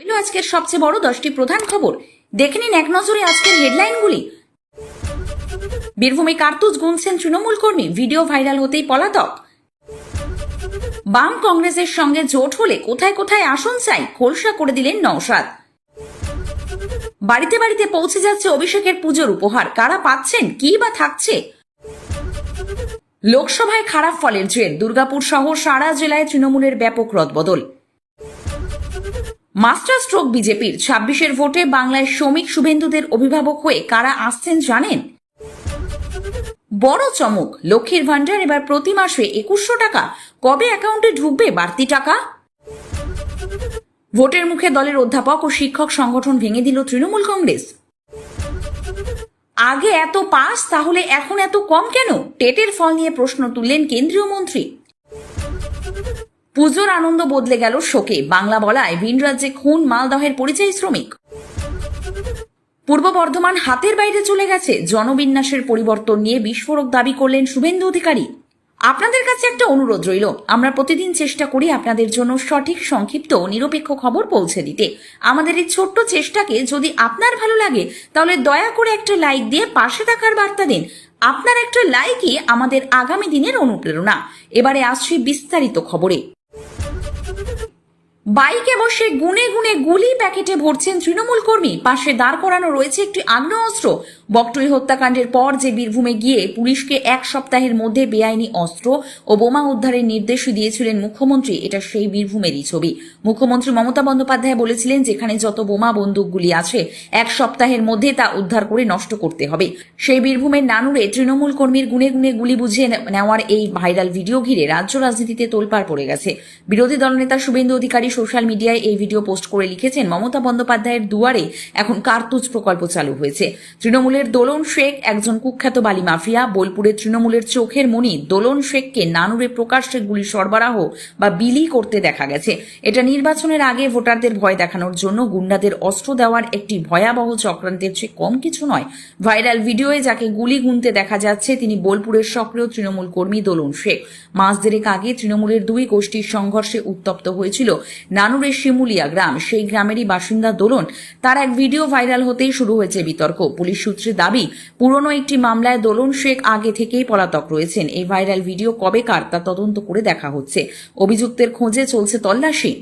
রইল আজকের সবচেয়ে বড় দশটি প্রধান খবর। দেখে নিন এক নজরে আজকের হেডলাইনগুলি। বীরভূমে কার্তুজ গুনছেন তৃণমূল কর্মী, ভিডিও ভাইরাল হতেই পলাতক। বাম কংগ্রেসের সঙ্গে জোট হলে কোথায় কোথায় আসন চাই, খোলসা করে দিলেন নওশাদ। বাড়িতে বাড়িতে পৌঁছে যাচ্ছে অভিষেকের পুজোর উপহার। কারা পাচ্ছেন, কি বা থাকছে? লোকসভায় খারাপ ফলের জের। দুর্গাপুর সহ সারা জেলায় তৃণমূলের ব্যাপক রদবদল। মাস্টার স্ট্রোক বিজেপির ছাব্বিশের ভোটে বাংলায় শ্রমিক শুভেন্দুদের অভিভাবক হয়ে কারা আসছেন জানেন? বড় চমক, লক্ষ্মীর ভান্ডার এবার প্রতি মাসে একুশশো টাকা। কবে অ্যাকাউন্টে ঢুকবে বাড়তি টাকা? ভোটের মুখে দলের অধ্যাপক ও শিক্ষক সংগঠন ভেঙে দিল তৃণমূল কংগ্রেস। আগে এত পাস, তাহলে এখন এত কম কেন? টেটের ফল নিয়ে প্রশ্ন তুললেন কেন্দ্রীয় মন্ত্রী। পুজোর আনন্দ বদলে গেল শোকে। বাংলা বলায় ভিন রাজ্যে খুন, মালদহের পরিযায়ী শ্রমিক। পূর্ব বর্ধমান হাতের বাইরে চলে গেছে। জনবিন্যাসের পরিবর্তন নিয়ে বিস্ফোরক দাবি করলেন শুভেন্দু অধিকারী। আপনাদের কাছে একটা অনুরোধ রইল। আমরা প্রতিদিন চেষ্টা করি আপনাদের জন্য সঠিক, সংক্ষিপ্ত নিরপেক্ষ খবর পৌঁছে দিতে। আমাদের এই ছোট্ট চেষ্টাকে যদি আপনার ভালো লাগে, তাহলে দয়া করে একটা লাইক দিয়ে পাশে থাকার বার্তা দিন। আপনার একটা লাইকই আমাদের আগামী দিনের অনুপ্রেরণা। এবারে আসছি বিস্তারিত খবরে। বাইকে বসে গুনে গুনে গুলি প্যাকেটে ভরছেন তৃণমূল কর্মী। পাশে দাঁড় করানো রয়েছে একটি আগ্নেয়াস্ত্র। বকটুই হত্যাকাণ্ডের পর যে বীরভূমে গিয়ে পুলিশকে এক সপ্তাহের মধ্যে বেআইনি অস্ত্র ও বোমা উদ্ধারের নির্দেশ দিয়েছিলেন মুখ্যমন্ত্রী, এটা সেই বীরভূমেরই ছবি। মুখ্যমন্ত্রী মমতা বন্দ্যোপাধ্যায় বলেছিলেন যেখানে যত বোমা বন্দুকগুলি আছে, এক সপ্তাহের মধ্যে তা উদ্ধার করে নষ্ট করতে হবে। সেই বীরভূমের নানুরে তৃণমূল কর্মীর গুনে গুনে গুলি বুঝিয়ে নেওয়ার এই ভাইরাল ভিডিও ঘিরে রাজ্য রাজনীতিতে তোলপাড় পড়ে গেছে। বিরোধী দলনেতা শুভেন্দু অধিকারী সোশ্যাল মিডিয়ায় এই ভিডিও পোস্ট করে লিখেছেন, মমতা বন্দ্যোপাধ্যায়ের দুয়ারে এখন কার্তুজ প্রকল্প চালু হয়েছে। তৃণমূলের দোলন শেখ, একজন কুখ্যাত বালি মাফিয়া, বোলপুরের তৃণমূলের চোখের মণি, দোলন শেখকে নানুরে প্রকাশ্যে গুলি সরবরাহ বা বিলি করতে দেখা গেছে। এটা নির্বাচনের আগে ভোটারদের ভয় দেখানোর জন্য গুন্ডাদের অস্ত্র দেওয়ার একটি ভয়াবহ চক্রান্তের চেয়ে কম কিছু নয়। ভাইরাল ভিডিওয়ে যাকে গুলি গুনতে দেখা যাচ্ছে, তিনি বোলপুরের সক্রিয় তৃণমূল কর্মী দোলন শেখ। মাস দেড়েক আগে তৃণমূলের দুই গোষ্ঠীর সংঘর্ষে উত্তপ্ত হয়েছিল নানুরের শিমুলিয়া গ্রাম। সেই গ্রামেরই বাসিন্দা দোলন। তার এক ভিডিও ভাইরাল হতেই শুরু হয়েছে বিতর্ক। পুলিশ সূত্রে দাবি, পুরনো একটি মামলায় দোলন শেখ আগে থেকেই পলাতক রয়েছেন। এই ভাইরাল ভিডিও কবে কার তা তদন্ত করে দেখা হচ্ছে। অভিযুক্তের খোঁজে চলছে তল্লাশি।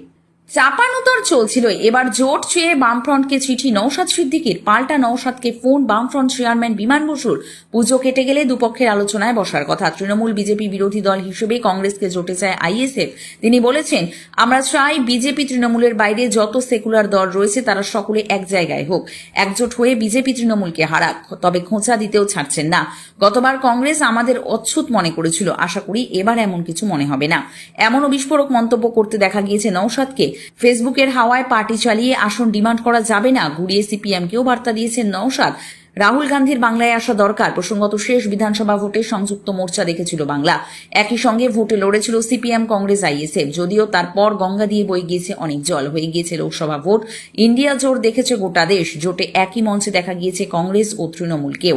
চাপানুতর চলছিল এবার জোট চেয়ে বামফ্রন্টকে চিঠি নৌসাদ সিদ্দিকির, পাল্টা নৌসাদকে ফোন, বামফ্রন্ট চেয়ারম্যান বিমান বসুর। পুজো কেটে গেলে দুপক্ষের আলোচনায় বসার কথা। তৃণমূল বিজেপি বিরোধী দল হিসেবে কংগ্রেসকে জোটে চায় আইএসএফ। তিনি বলেছেন, আমরা চাই বিজেপি তৃণমূলের বাইরে যত সেকুলার দল রয়েছে তারা সকলে এক জায়গায় হোক। একজোট হয়ে বিজেপি তৃণমূলকে হারাক, তবে খোঁচা দিতেও ছাড়ছেন না। গতবার কংগ্রেস আমাদের অচ্ছুত মনে করেছিল। আশা করি এবার এমন কিছু মনে হবে না। এমনও বিস্ফোরক মন্তব্য করতে দেখা গিয়েছে নৌসাদকে ফেসবুকের হাওয়ায় পার্টি চালিয়ে আসন ডিমান্ড করা যাবে না। ঘুরিয়ে সিপিএমকেও বার্তা দিয়েছেন নৌসাদ রাহুল গান্ধীর বাংলায় আসা দরকার। প্রসঙ্গত শেষ বিধানসভা ভোটে সংযুক্ত মোর্চা দেখেছিল বাংলা। একই সঙ্গে ভোটে লড়েছিল সিপিএম কংগ্রেস আইএসএফ। যদিও তারপর গঙ্গা দিয়ে বয়ে গিয়েছে অনেক জল। হয়ে গিয়েছে লোকসভা ভোট। ইন্ডিয়া জোট দেখেছে গোটা দেশ। জোটে একই মঞ্চে দেখা গিয়েছে কংগ্রেস ও তৃণমূলকেও।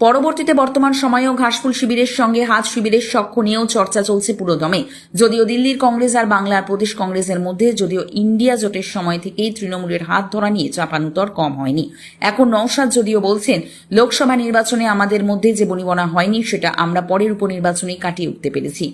পরবর্তীতে বর্তমান সময়েও ঘাসফুল শিবিরের সঙ্গে হাত শিবিরের সখ্য নিয়েও চর্চা চলছে পুরোদমে। যদিও দিল্লির কংগ্রেস আর বাংলার প্রদেশ কংগ্রেসের মধ্যে, যদিও ইন্ডিয়া জোটের সময় থেকেই তৃণমূলের হাত ধরা নিয়ে চাপানুতর কম হয়নি। এখন নৌসাদ যদিও বলছেন, লোকসভা নির্বাচনে আমাদের মধ্যে যে বনিবনা হয়নি, সেটা আমরা পরের উপনির্বাচনে কাটিয়ে উঠতে পেরেছি।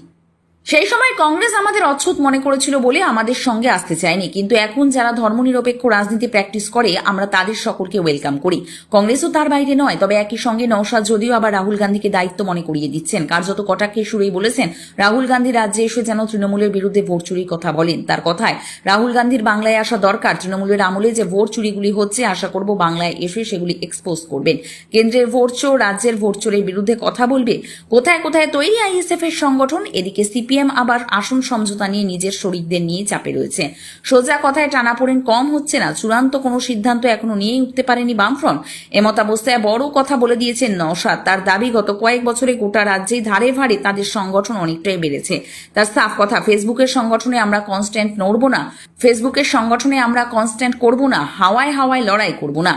সেই সময় কংগ্রেস আমাদের অচ্ছুত মনে করেছিল বলে আমাদের সঙ্গে আসতে চায়নি। কিন্তু এখন যারা ধর্মনিরপেক্ষ রাজনীতি প্র্যাকটিস করে, আমরা তাদের সকলকে ওয়েলকাম করি। কংগ্রেসও তার বাইরে নয়, তবে একই সঙ্গে নৌসাদ যদিও আবার রাহুল গান্ধীকে দায়িত্ব মনে করিয়ে দিচ্ছেন। কার্যত কটাক্ষে সুরেই বলেছেন, রাহুল গান্ধী রাজ্যে এসে যেন তৃণমূলের বিরুদ্ধে ভোট চুরির কথা বলেন। তার কথায়, রাহুল গান্ধীর বাংলায় আসা দরকার, তৃণমূলের আমলে যে ভোট চুরিগুলি হচ্ছে, আশা করব বাংলায় এসে সেগুলি এক্সপোজ করবেন। কেন্দ্রের ভোট চোর, রাজ্যের ভোট চোরের বিরুদ্ধে কথা বলবে? কোথায় কোথায় তৈরি আইএসএফ এর সংগঠন, এদিকে সিপিএম আবার আসন সমঝোতা নিয়ে নিজের শরিকদের নিয়ে চাপে রয়েছে। সোজা কথায় টানাপোড়েন কম হচ্ছে না, চূড়ান্ত কোনো সিদ্ধান্ত এখনও নিয়েই উঠতে পারেনি বামফ্রন্ট। এমতাবস্থায় বড় কথা বলে দিয়েছেন নওশাদ। তার দাবি, গত কয়েক বছরে গোটা রাজ্যেই ধারে ভারে তাদের সংগঠন অনেকটাই বেড়েছে। তার সাফ কথা, ফেসবুকের সংগঠনে আমরা কনস্ট্যান্ট নড়ব না, ফেসবুকের সংগঠনে আমরা কনস্ট্যান্ট করব না, হাওয়ায় হাওয়ায় লড়াই করব না।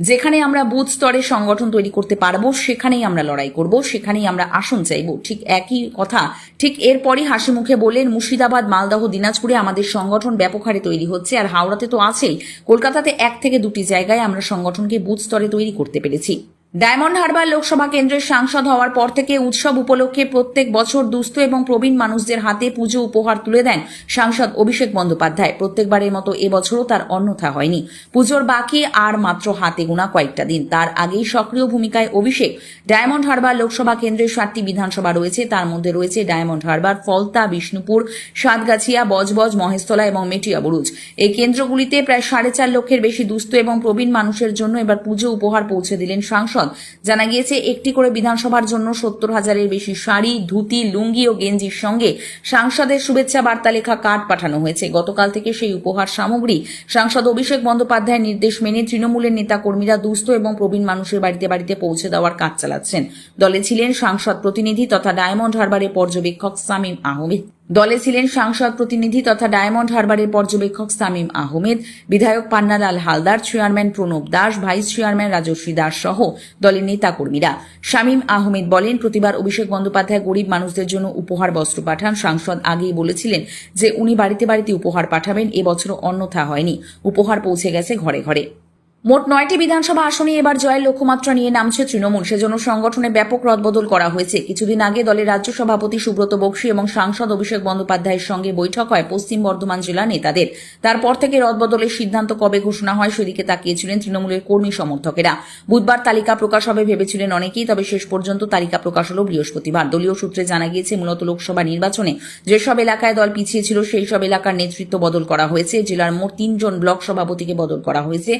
যেখানে আমরা বুথ স্তরে সংগঠন তৈরি করতে পারব, সেখানেই আমরা লড়াই করব, সেখানেই আমরা আসন চাইব। ঠিক একই কথা। ঠিক এরপরই হাসি মুখে বললেন, মুর্শিদাবাদ, মালদহ, দিনাজপুরে আমাদের সংগঠন ব্যাপক হারে তৈরি হচ্ছে আর হাওড়াতে তো আছেই। কলকাতাতে এক থেকে দুটি জায়গায় আমরা সংগঠনকে বুথ স্তরে তৈরি করতে পেরেছি। ডায়মন্ড হারবার লোকসভা কেন্দ্রের সাংসদ হওয়ার পর থেকে উৎসব উপলক্ষে প্রত্যেক বছর দুস্থ এবং প্রবীণ মানুষদের হাতে পুজো উপহার তুলে দেন সাংসদ অভিষেক বন্দ্যোপাধ্যায়। প্রত্যেকবারের মতো এবছরও তার অন্যথা হয়নি। পুজোর বাকি আর মাত্র হাতে গোনা কয়েকটা দিন। তার আগেই সক্রিয় ভূমিকায় অভিষেক। ডায়মন্ড হারবার লোকসভা কেন্দ্রের সাতটি বিধানসভা রয়েছে। তার মধ্যে রয়েছে ডায়মন্ড হারবার, ফলতা, বিষ্ণুপুর, সাতগাছিয়া, বজবজ, মহেশতলা এবং মেটিয়া বুরুজ। এই কেন্দ্রগুলিতে প্রায় সাড়ে চার লক্ষের বেশি দুস্থ এবং প্রবীণ মানুষের জন্য এবার পুজো উপহার পৌঁছে দিলেন সাংসদ জানা গিয়েছে, একটি করে বিধানসভার জন্য সত্তর হাজারের বেশি শাড়ি, ধুতি, লুঙ্গি ও গেঞ্জির সঙ্গে সাংসদের শুভেচ্ছা বার্তা লেখা কার্ড পাঠানো হয়েছে। গতকাল থেকে সেই উপহার সামগ্রী সাংসদ অভিষেক বন্দ্যোপাধ্যায়ের নির্দেশ মেনে তৃণমূলের নেতা কর্মীরা দুস্থ এবং প্রবীণ মানুষের বাড়িতে বাড়িতে পৌঁছে দেওয়ার কাজ চালাচ্ছেন। দলে ছিলেন সাংসদ প্রতিনিধি তথা ডায়মন্ড হারবারের পর্যবেক্ষক সামিম আহমেদ। দলে ছিলেন সাংসদ প্রতিনিধি তথা ডায়মন্ড হারবারের পর্যবেক্ষক সামিম আহমেদ, বিধায়ক Pannalal Haldar, chairman Pranab Das, vice chairman Rajashree Das সহ দলের নেতাকর্মীরা। শামীম আহমেদ বলেন, প্রতিবার অভিষেক বন্দ্যোপাধ্যায় গরিব মানুষদের জন্য উপহার বস্ত্র পাঠান। সাংসদ আগেই বলেছিলেন যে, উনি বাড়িতে বাড়িতে উপহার পাঠাবেন এবছরও অন্যথা হয়নি। উপহার পৌঁছে গেছে ঘরে ঘরে। মোট নয়টি বিধানসভা আসনে এবার জয়ের লক্ষ্যমাত্রা নিয়ে নামছে তৃণমূল। সেজন্য সংগঠনে ব্যাপক রদবদল করা হয়েছে। কিছুদিন আগে দলের রাজ্য সভাপতি সুব্রত বক্সী এবং সাংসদ অভিষেক বন্দ্যোপাধ্যায়ের সঙ্গে বৈঠক হয় পশ্চিম বর্ধমান জেলা নেতাদের। তারপর থেকে রদবদলের সিদ্ধান্ত কবে ঘোষণা হয় সেদিকে তাকিয়েছিলেন তৃণমূলের কর্মী সমর্থকেরা। বুধবার তালিকা প্রকাশ হবে ভেবেছিলেন অনেকেই, তবে শেষ পর্যন্ত তালিকা প্রকাশ হল বৃহস্পতিবার। দলীয় সূত্রে জানা গিয়েছে, মূলত লোকসভা নির্বাচনে যেসব এলাকায় দল পিছিয়ে ছিল সেই সব এলাকার নেতৃত্ব বদল করা হয়েছে। জেলার মোট তিনজন ব্লক সভাপতিকে বদল করা হয়েছে।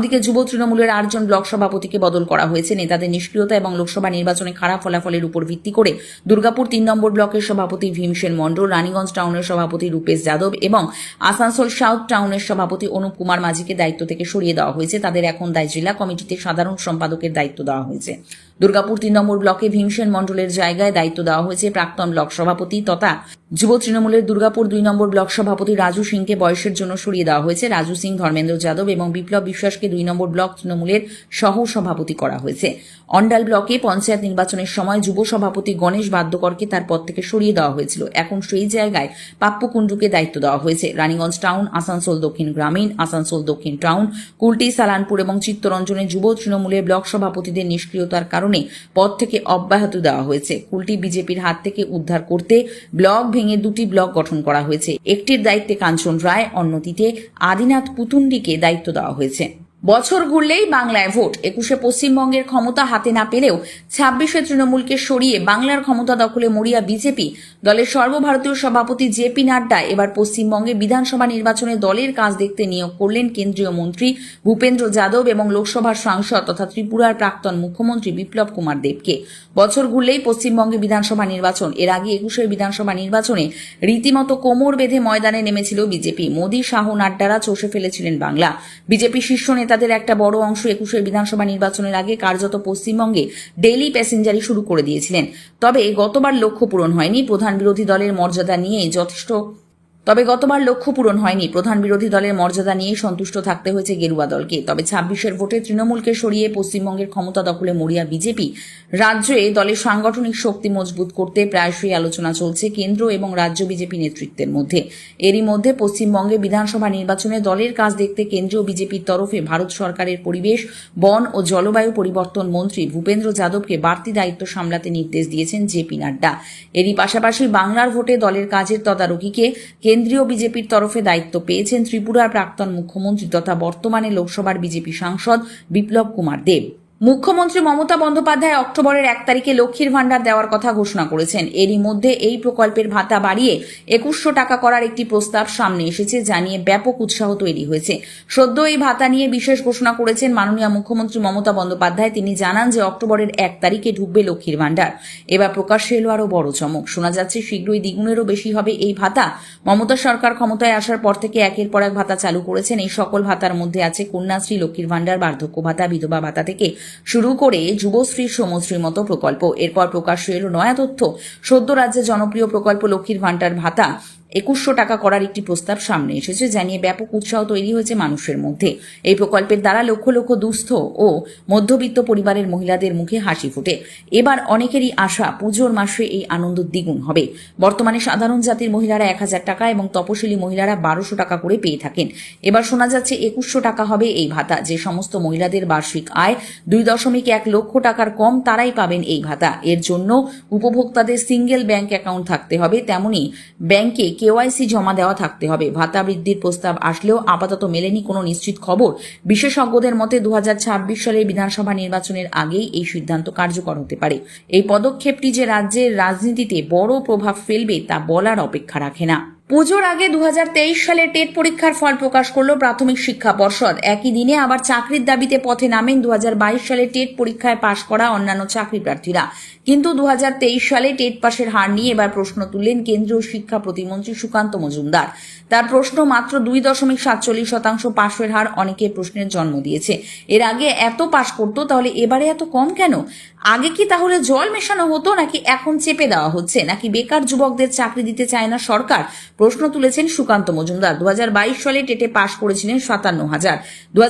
অন্যদিকে যুব তৃণমূলের আটজন ব্লক সভাপতিকে বদল করা হয়েছে। নেতাদের নিষ্ক্রিয়তা এবং লোকসভা নির্বাচনে খারাপ ফলাফলের উপর ভিত্তি করে দুর্গাপুর তিন নম্বর ব্লকের সভাপতি ভীমসেন মণ্ডল, রানীগঞ্জ টাউনের সভাপতি রূপেশ যাদব এবং আসানসোল সাউথ টাউনের সভাপতি অনুপ কুমার মাঝিকে দায়িত্ব থেকে সরিয়ে দেওয়া হয়েছে। তাদের এখন দায় জেলা কমিটিতে সাধারণ সম্পাদকের দায়িত্ব দেওয়া হয়েছে। দুর্গাপুর তিন নম্বর ব্লকে ভীমসেন মণ্ডলের জায়গায় দায়িত্ব দেওয়া হয়েছে প্রাক্তন ব্লক সভাপতি তথা যুব তৃণমূলের দুর্গাপুর দুই নম্বর ব্লক সভাপতি রাজু সিংকে বয়সের জন্য সরিয়ে দেওয়া হয়েছে। রাজু সিং, ধর্মেন্দ্র যাদব এবং বিপ্লব বিশ্বাসকে দুই নম্বর ব্লক তৃণমূলের সহ সভাপতি করা হয়েছে। অন্ডাল ব্লকে পঞ্চায়েত নির্বাচনের সময় যুব সভাপতি গণেশ বাদ্যকরকে তার পদ থেকে সরিয়ে দেওয়া হয়েছিল। এখন সেই জায়গায় পাপ্পু কুণ্ডুকে দায়িত্ব দেওয়া হয়েছে। রানীগঞ্জ টাউন, আসানসোল দক্ষিণ গ্রামীণ, আসানসোল দক্ষিণ টাউন, কুলটি, সালানপুর এবং চিত্তরঞ্জনে যুব তৃণমূলের ব্লক সভাপতিদের নিষ্ক্রিয়তার কারণে পদ থেকে অব্যাহত দেওয়া হয়েছে। কুলটি বিজেপির হাত থেকে উদ্ধার করতে ব্লক ভেঙে দুটি ব্লক গঠন করা হয়েছে। একটির দায়িত্বে কাঞ্চন রায়, অন্যটিতে আদিনাথ পুতুন্ডিকে দায়িত্ব দেওয়া হয়েছে। বছর ঘুরলেই বাংলায় ভোট। একুশে পশ্চিমবঙ্গের ক্ষমতা হাতে না পেলেও ছাব্বিশে তৃণমূলকে সরিয়ে বাংলার ক্ষমতা দখলে মরিয়া বিজেপি। দলের সর্বভারতীয় সভাপতি জেপি নাড্ডা এবার পশ্চিমবঙ্গে বিধানসভা নির্বাচনে দলের কাজ দেখতে নিয়োগ করলেন কেন্দ্রীয় মন্ত্রী ভূপেন্দ্র যাদব এবং লোকসভার সাংসদ তথা ত্রিপুরার প্রাক্তন মুখ্যমন্ত্রী বিপ্লব কুমার দেবকে। বছর ঘুরলেই পশ্চিমবঙ্গে বিধানসভা নির্বাচন। এর আগে একুশের বিধানসভা নির্বাচনে রীতিমতো কোমর বেঁধে ময়দানে নেমেছিল বিজেপি। মোদী, শাহ নাড্ডারা চষে ফেলেছিলেন বাংলা। বিজেপি শীর্ষ নেতাদের একটা বড় অংশ একুশের বিধানসভা নির্বাচনের আগে কার্যত পশ্চিমবঙ্গে ডেইলি প্যাসেঞ্জারি শুরু করে দিয়েছিলেন। তবে গতবার লক্ষ্য পূরণ হয়নি। প্রধান বিরোধী দলের মর্যাদা নিয়ে যথেষ্ট তবে গতবার লক্ষ্য পূরণ হয়নি। প্রধান বিরোধী দলের মর্যাদা নিয়েই সন্তুষ্ট থাকতে হয়েছে গেরুয়া দলকে। তবে ছাব্বিশের ভোটে তৃণমূলকে সরিয়ে পশ্চিমবঙ্গের ক্ষমতা দখলে মরিয়া বিজেপি। রাজ্যে দলের সাংগঠনিক শক্তি মজবুত করতে প্রায়শই আলোচনা চলছে কেন্দ্র এবং রাজ্য বিজেপি নেতৃত্বের মধ্যে। এরই মধ্যে পশ্চিমবঙ্গে বিধানসভা নির্বাচনে দলের কাজ দেখতে কেন্দ্রীয় বিজেপির তরফে ভারত সরকারের পরিবেশ, বন ও জলবায়ু পরিবর্তন মন্ত্রী ভূপেন্দ্র যাদবকে বাড়তি দায়িত্ব সামলাতে নির্দেশ দিয়েছেন জেপি নাড্ডা। এরই পাশাপাশি বাংলার ভোটে দলের কাজের তদারকিকে কেন্দ্রীয় বিজেপির তরফে দায়িত্ব পেয়েছেন ত্রিপুরার প্রাক্তন মুখ্যমন্ত্রী তথা বর্তমানে লোকসভার বিজেপি সাংসদ বিপ্লব কুমার দেব। মুখ্যমন্ত্রী মমতা বন্দ্যোপাধ্যায় অক্টোবরের এক তারিখে লক্ষ্মীর ভাণ্ডার দেওয়ার কথা ঘোষণা করেছেন। এরই মধ্যে এই প্রকল্পের ভাতা বাড়িয়ে একুশশো টাকা করার একটি প্রস্তাব সামনে এসেছে জানিয়ে ব্যাপক উৎসাহ তৈরি হয়েছে। সদ্য এই ভাতা নিয়ে বিশেষ ঘোষণা করেছেন মাননীয় মুখ্যমন্ত্রী মমতা বন্দ্যোপাধ্যায়। তিনি জানান যে অক্টোবরের এক তারিখে ঢুকবে লক্ষ্মীর ভাণ্ডার। এবার প্রকাশ্যে এলো আরও বড় চমক। শোনা যাচ্ছে, শীঘ্রই দ্বিগুণেরও বেশি হবে এই ভাতা। মমতা সরকার ক্ষমতায় আসার পর থেকে একের পর এক ভাতা চালু করেছেন। এই সকল ভাতার মধ্যে আছে কন্যাশ্রী লক্ষ্মীর ভাণ্ডার, বার্ধক্য ভাতা, বিধবা ভাতা থেকে শুরু করে যুবশ্রী সমশ্রীর মতো প্রকল্প। এরপর প্রকাশ্য এলো নয়া তথ্য। সদ্য রাজ্যে জনপ্রিয় প্রকল্প লক্ষ্মীর ভাণ্ডার ভাতা। একুশশো টাকা করার একটি প্রস্তাব সামনে এসেছে, জানিয়ে ব্যাপক উৎসাহ তৈরি হয়েছে মানুষের মধ্যে। এই প্রকল্পের দ্বারা লক্ষ লক্ষ দুস্থ ও মধ্যবিত্ত পরিবারের মহিলাদের মুখে হাসি ফোটে। এবার অনেকেরই আশা, পুজোর মাসে এই আনন্দ দ্বিগুণ হবে। বর্তমানে সাধারণ জাতির মহিলারা এক হাজার টাকা এবং তপশিলি মহিলারা বারোশো টাকা করে পেয়ে থাকেন। এবার শোনা যাচ্ছে একুশশো টাকা হবে এই ভাতা। যে সমস্ত মহিলাদের বার্ষিক আয় দুই দশমিক এক লক্ষ টাকার কম, তারাই পাবেন এই ভাতা। এর জন্য উপভোক্তাদের সিঙ্গেল ব্যাংক অ্যাকাউন্ট থাকতে হবে, তেমনি ব্যাংকে কেওয়াইসি জমা দেওয়া থাকতে হবে। ভাতা বৃদ্ধির প্রস্তাব আসলেও আপাতত মেলেনি কোনো নিশ্চিত খবর। বিশেষজ্ঞদের মতে দু সালের বিধানসভা নির্বাচনের আগেই এই সিদ্ধান্ত কার্যকর হতে পারে। এই পদক্ষেপটি যে রাজ্যের রাজনীতিতে বড় প্রভাব ফেলবে তা বলার অপেক্ষা রাখে না। পুজোর আগে দু হাজার তেইশ সালে টেট পরীক্ষার ফল প্রকাশ করল প্রাথমিক শিক্ষা পর্ষদ। একই দিনে আবার চাকরির দাবিতে পথে নামেন দুহাজার বাইশ সালে টেট পরীক্ষায় পাশ করা অন্যান্য চাকরি প্রার্থীরা। কিন্তু দু হাজার তেইশ সালে টেট পাশের হার নিয়ে এবার প্রশ্ন তুললেন কেন্দ্রীয় শিক্ষা প্রতিমন্ত্রী সুকান্ত মজুমদার। তার প্রশ্ন মাত্র দুই দশমিক সাতচল্লিশ শতাংশ পাশের হার অনেকের প্রশ্নের জন্ম দিয়েছে। এর আগে এত পাশ করতো, তাহলে এবারে এত কম কেন? আগে কি তাহলে জল মেশানো হতো নাকি এখন চেপে দেওয়া হচ্ছে? নাকি বেকার যুবকদের চাকরি দিতে চায় না সরকার? প্রশ্ন তুলেছেন সুকান্ত মজুমদার। দু হাজার বাইশ সালে টেটে পাশ করেছিলেন সাতান্ন হাজার। দু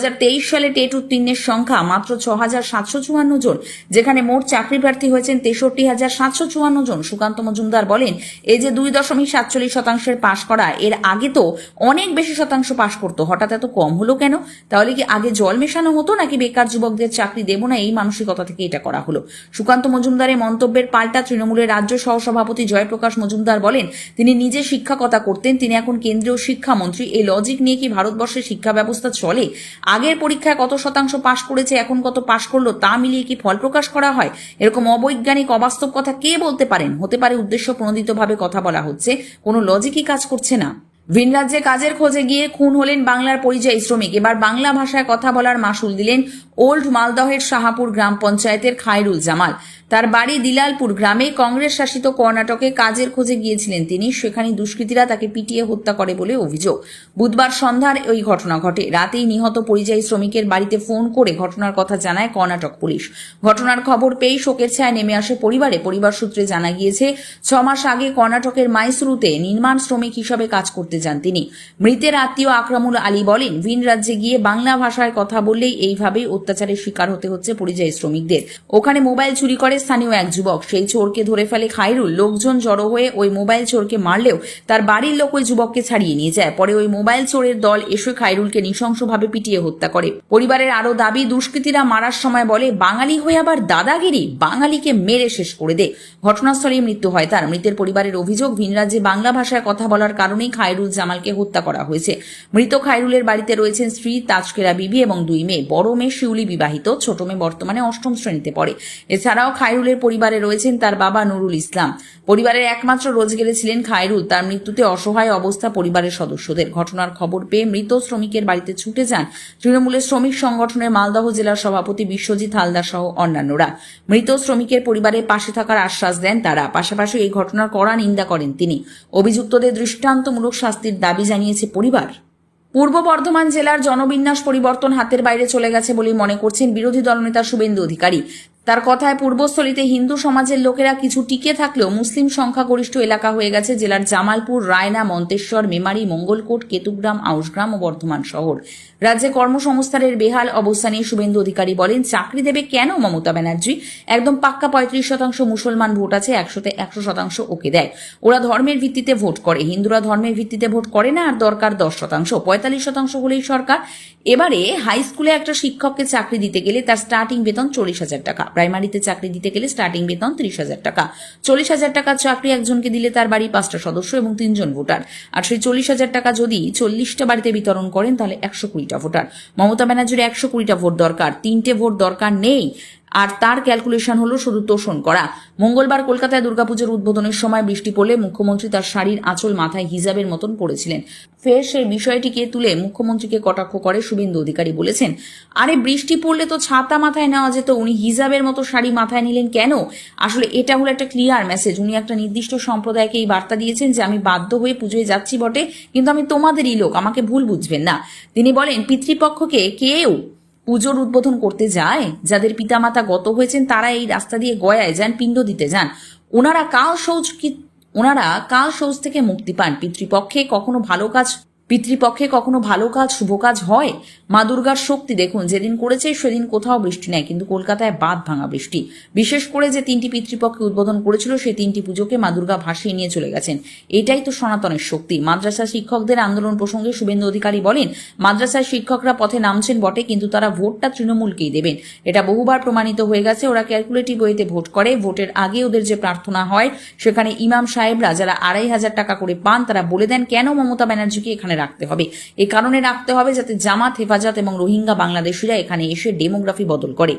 সালে টেট উত্তীর্ণের সংখ্যা মাত্র ছ হাজার সাতশো চুয়ান্ন জন, যেখানে মোট চাকরি প্রার্থী হয়েছেন তেষট্টি হাজার সাতশো চুয়ান্ন জন। সুকান্ত মজুমদার বলেন, এই যে দুই দশমিক সাতচল্লিশ শতাংশের পাশ করা, এর আগে তো অনেক বেশি শতাংশ পাশ করতো। হঠাৎ এত কম হলো কেন? তাহলে কি আগে জল মেশানো হতো নাকি বেকার যুবকদের চাকরি দেবো না? এই মানসিকতা থেকে এটা করা হলো। সুকান্ত মজুমদারের মন্তব্যের পাল্টা তৃণমূলের রাজ্য সহসভাপতি জয়প্রকাশ মজুমদার বলেন, তিনি নিজে শিক্ষকতা করতেন, তিনি এখন কেন্দ্রীয় শিক্ষামন্ত্রী। এই লজিক নিয়ে কি ভারতবর্ষের শিক্ষা ব্যবস্থা চলে? আগের পরীক্ষায় কত শতাংশ পাশ করেছে, এখন কত পাশ করল, তা মিলিয়ে কি ফল প্রকাশ করা হয়? এরকম অবৈজ্ঞানিক অবাস্তব কথা কে বলতে পারেন? হতে পারে উদ্দেশ্য প্রণোদিতভাবে কথা বলা হচ্ছে, কোনো লজিকই কাজ করছে না। ভিন রাজ্যে কাজের খোঁজে গিয়ে খুন হলেন বাংলার পরিযায়ী শ্রমিক। এবার বাংলা ভাষায় কথা বলার মাসুল দিলেন ওল্ড মালদহের শাহাপুর গ্রাম পঞ্চায়েতের খায়রুল জামাল। তার বাড়ি দিলালপুর গ্রামে কংগ্রেস শাসিত কর্ণাটকে কাজের খোঁজে গিয়েছিলেন তিনি। সেখানে দুষ্কৃতীরা তাকে পিটিয়ে হত্যা করে বলে অভিযোগ। বুধবার সন্ধ্যার ওই ঘটনা ঘটে। রাতেই নিহত পরিযায়ী শ্রমিকের বাড়িতে ফোন করে ঘটনার কথা জানায় কর্ণাটক পুলিশ। ঘটনার খবর পেয়েই শোকের ছায়া নেমে আসে পরিবারে। পরিবার সূত্রে জানা গিয়েছে ছ মাস আগে কর্ণাটকের মাইসুরুতে নির্মাণ শ্রমিক হিসাবে কাজ করতে যান তিনি। মৃতের আত্মীয় আকরামুল আলী বলেন, ভিন রাজ্যে গিয়ে বাংলা ভাষায় কথা বললেই এইভাবেই অত্যাচারের শিকার হতে হচ্ছে পরিযায়ী শ্রমিকদের। ওখানে মোবাইল চুরি করে স্থানীয় এক যুবক। সেই চোরকে ধরে ফেলে খাইরুল লোকজন জড়ো হয়ে ওই মোবাইল চোরকে মারলেও তার বাড়ির লোক ওই যুবককে ছাড়িয়ে নিয়ে যায়। পরে ওই মোবাইল চোরের দল এসে খাইরুলকে নৃশংসভাবে পিটিয়ে হত্যা করে। পরিবারের আরও দাবি, দুষ্কৃতীরা মারার সময় বলে, বাঙালি হয়ে আবার দাদাগিরি? বাঙালিকে মেরে শেষ করে দে। ঘটনাস্থলেই মৃত্যু হয় তার। মৃতের পরিবারের অভিযোগ, ভিন রাজ্যে বাংলা ভাষায় কথা বলার কারণেই খায়রুল জামালকে হত্যা করা হয়েছে। মৃত খায়রুলের বাড়িতে রয়েছেন স্ত্রী তাজকেরা বিবি এবং দুই মেয়ে। বড় মেয়ে শিউলি বিবাহিত, ছোট মেয়ে বর্তমানে অষ্টম শ্রেণীতে পড়ে। এছাড়াও খায়রুলের পরিবারে রয়েছেন তার বাবা নুরুল ইসলাম। পরিবারের একমাত্র রোজগেরে ছিলেন খায়রুল। তার মৃত্যুতে অসহায় অবস্থা পরিবারের সদস্যদের। ঘটনার খবর পেয়ে মৃত শ্রমিকের বাড়িতে ছুটে যান তৃণমূলের শ্রমিক সংগঠনের মালদহ জেলার সভাপতি বিশ্বজিৎ হালদার সহ অন্যান্যরা। মৃত শ্রমিকের পরিবারের পাশে থাকার আশ্বাস দেন তারা। পাশাপাশি এই ঘটনার কড়া নিন্দা করেন তিনি। অভিযুক্তদের দৃষ্টান্তমূলক শাস্তির দাবি জানিয়েছে পরিবার। পূর্ব বর্ধমান জেলার জনবিন্যাস পরিবর্তন হাতের বাইরে চলে গেছে বলে মনে করছেন বিরোধী দলনেতা শুভেন্দু অধিকারী। তার কথায় পূর্বস্থলীতে হিন্দু সমাজের লোকেরা কিছু টিকে থাকলেও মুসলিম সংখ্যাগরিষ্ঠ এলাকা হয়ে গেছে জেলার জামালপুর, রায়না, মন্তেশ্বর, মেমারি, মঙ্গলকোট, কেতুগ্রাম আউসগ্রাম ও বর্ধমান শহর। রাজ্যে কর্মসংস্থানের বেহাল অবস্থা নিয়ে শুভেন্দু অধিকারী বলেন, চাকরি দেবে কেন মমতা ব্যানার্জি? একদম পাক্কা পঁয়ত্রিশ শতাংশ মুসলমান ভোট আছে, একশোতে একশো শতাংশ ওকে দেয়। ওরা ধর্মের ভিত্তিতে ভোট করে, হিন্দুরা ধর্মের ভিত্তিতে ভোট করে না, আর দরকার দশ শতাংশ। পঁয়তাল্লিশ শতাংশ হলেই সরকার। এবারে হাই স্কুলে একটা শিক্ষককে চাকরি দিতে গেলে তার স্টার্টিং বেতন চল্লিশ হাজার টাকা। প্রাইমারিতে চাকরি দিতে গেলে স্টার্টিং বেতন ত্রিশ হাজার টাকা। চল্লিশ হাজার টাকার চাকরি একজনকে দিলে তার বাড়ি পাঁচটা সদস্য এবং তিনজন ভোটার। আর সেই চল্লিশ হাজার টাকা যদি চল্লিশটা বাড়িতে বিতরণ করেন তাহলে একশো কুড়িটা ভোটার। মমতা ব্যানার্জির একশো কুড়িটা ভোট দরকার। তিনটে ভোট দরকার নেই। আর তার ক্যালকুলেশন হলো শুধু তোষণ করা। মঙ্গলবার কলকাতায় দুর্গাপুজোর উদ্বোধনের সময় বৃষ্টি পড়লে মুখ্যমন্ত্রী তার শাড়ির আঁচল মাথায় হিজাবের মতন পড়েছিলেন। ফের সেই বিষয়টিকে তুলে মুখ্যমন্ত্রীকে কটাক্ষ করে শুভেন্দু অধিকারী বলেছেন, আরে বৃষ্টি পড়লে তো ছাতা মাথায় নেওয়া যেত, উনি হিজাবের মতো শাড়ি মাথায় নিলেন কেন? আসলে এটা হলো একটা ক্লিয়ার মেসেজ উনি একটা নির্দিষ্ট সম্প্রদায়কে এই বার্তা দিয়েছেন যে আমি বাধ্য হয়ে পুজোয় যাচ্ছি বটে, কিন্তু আমি তোমাদেরই লোক, আমাকে ভুল বুঝবেন না। তিনি বলেন, পিতৃপক্ষকে কেউ পুজোর উদ্বোধন করতে যায়, যাদের পিতামাতা গত হয়েছেন, তারা এই রাস্তা দিয়ে গয়ায় যান, পিণ্ড দিতে যান। ওনারা কাল শৌচ কি- ওনারা কাল শৌচ থেকে মুক্তি পান। পিতৃপক্ষে কখনো ভালো কাজ পিতৃপক্ষে কখনো ভালো কাজ, শুভ কাজ হয়? মা দুর্গার শক্তি দেখুন, যেদিন করেছে সেদিন কোথাও বৃষ্টি নেয় কিন্তু কলকাতায় বাদ ভাঙা বৃষ্টি। বিশেষ করে যে তিনটি পিতৃপক্ষে উদ্বোধন করেছিল, সেই তিনটি পুজোকে মা দুর্গা ভাসিয়ে নিয়ে চলে গেছেন। এটাই তো সনাতনের শক্তি। মাদ্রাসা শিক্ষকদের আন্দোলন প্রসঙ্গে শুভেন্দু অধিকারী বলেন, মাদ্রাসার শিক্ষকরা পথে নামছেন বটে, কিন্তু তারা ভোটটা তৃণমূলকেই দেবেন। এটা বহুবার প্রমাণিত হয়ে গেছে, ওরা ক্যালকুলেটিভ ওয়েতে ভোট করে। ভোটের আগে ওদের যে প্রার্থনা হয়, সেখানে ইমাম সাহেবরা যারা আড়াই হাজার টাকা করে পান, তারা বলে দেন, কেন মমতা ব্যানার্জিকে এখানে রাখতে হবে। এ কারণে রাখতে হবে যাতে জামাত, হেফাজত এবং রোহিঙ্গা বাংলাদেশিরা এখানে এসে ডেমোগ্রাফি বদল করে।